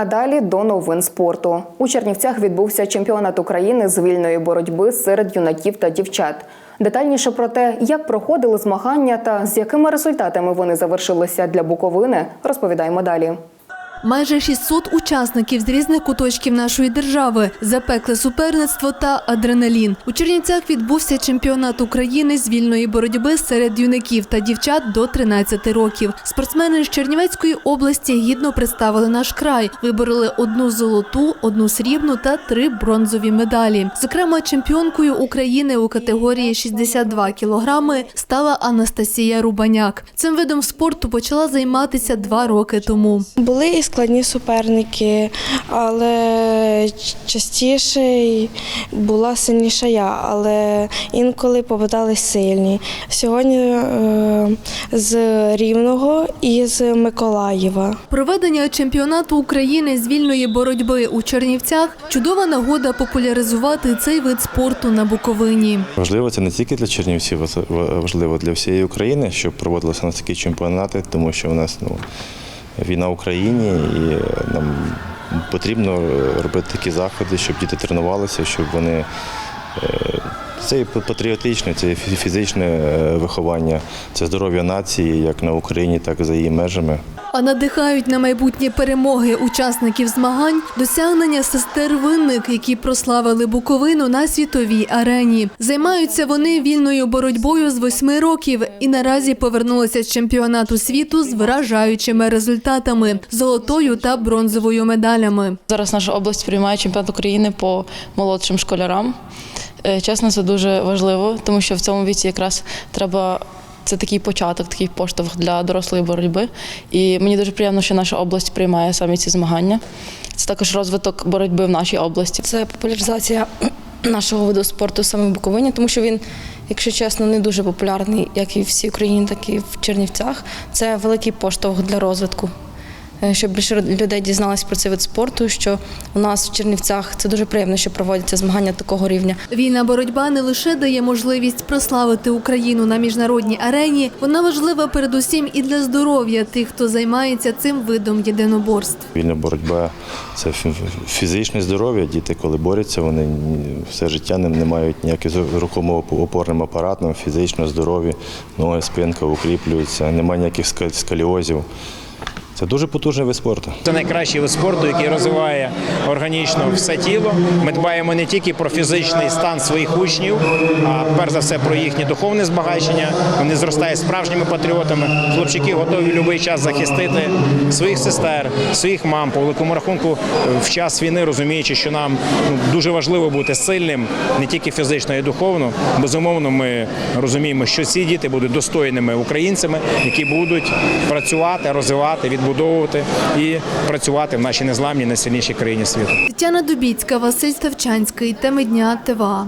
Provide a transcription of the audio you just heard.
А далі до новин спорту. У Чернівцях відбувся чемпіонат України з вільної боротьби серед юнаків та дівчат. Детальніше про те, як проходили змагання та з якими результатами вони завершилися для Буковини, розповідаємо далі. Майже 600 учасників з різних куточків нашої держави запекли суперництво та адреналін. У Чернівцях відбувся чемпіонат України з вільної боротьби серед юнаків та дівчат до 13 років. Спортсмени з Чернівецької області гідно представили наш край, вибороли одну золоту, одну срібну та три бронзові медалі. Зокрема, чемпіонкою України у категорії 62 кілограми стала Анастасія Рубаняк. Цим видом спорту почала займатися два роки тому. Були складні суперники, але частіше була сильніша я, але інколи попадались сильні. Сьогодні е, з Рівного і з Миколаєва. Проведення чемпіонату України з вільної боротьби у Чернівцях чудова нагода популяризувати цей вид спорту на Буковині. Важливо це не тільки для Чернівців, важливо для всієї України, щоб проводилися на такі чемпіонати, тому що у нас ну, війна в Україні і нам потрібно е, робити такі заходи, щоб діти тренувалися, щоб вони. е, Це і патріотичне, це і фізичне е, виховання, це здоров'я нації, як на Україні, так і за її межами. А надихають на майбутні перемоги учасників змагань досягнення сестер винник, які прославили Буковину на світовій арені. Займаються вони вільною боротьбою з восьми років і наразі повернулися з чемпіонату світу з вражаючими результатами золотою та бронзовою медалями. Зараз наша область приймає чемпіонат України по молодшим школярам. Е, Чесно, це дуже важливо, тому що в цьому віці якраз треба. Це такий початок, такий поштовх для дорослої боротьби. І мені дуже приємно, що наша область приймає самі ці змагання. Це також розвиток боротьби в нашій області. Це популяризація нашого виду спорту саме в Буковині, тому що він, якщо чесно, не дуже популярний, як і всій Україні, так і в Чернівцях. Це великий поштовх для розвитку. Е, Щоб більше людей дізналось про цей вид спорту, що у нас в Чернівцях це дуже приємно, що проводяться змагання такого рівня. Вільна боротьба не лише дає можливість прославити Україну на міжнародній арені, вона важлива передусім і для здоров'я тих, хто займається цим видом єдиноборств. Вільна боротьба це фі- фізичне здоров'я. Діти, коли борються, вони все життя не, не мають ніяких з рухомо-опорним апаратом, фізично здорові, ноги, спинка укріплюються, немає ніяких ска- сколіозів. Це дуже потужний вид спорту. Це найкращий вид спорту, який розвиває органічно все тіло. Ми дбаємо не тільки про фізичний стан своїх учнів, а перш за все про їхнє духовне збагачення. Вони зростають справжніми патріотами. Хлопчики готові будь-який час захистити своїх сестер, своїх мам. По великому рахунку, в час війни розуміючи, що нам ну, дуже важливо бути сильним не тільки фізично, а й духовно. Безумовно, ми розуміємо, що ці діти будуть достойними українцями, які будуть працювати, розвивати, відбудовувати і працювати в нашій незламній найсильнішій країні світу. Тетяна Дубіцька, Василь Ставчанський, теми дня ТВА.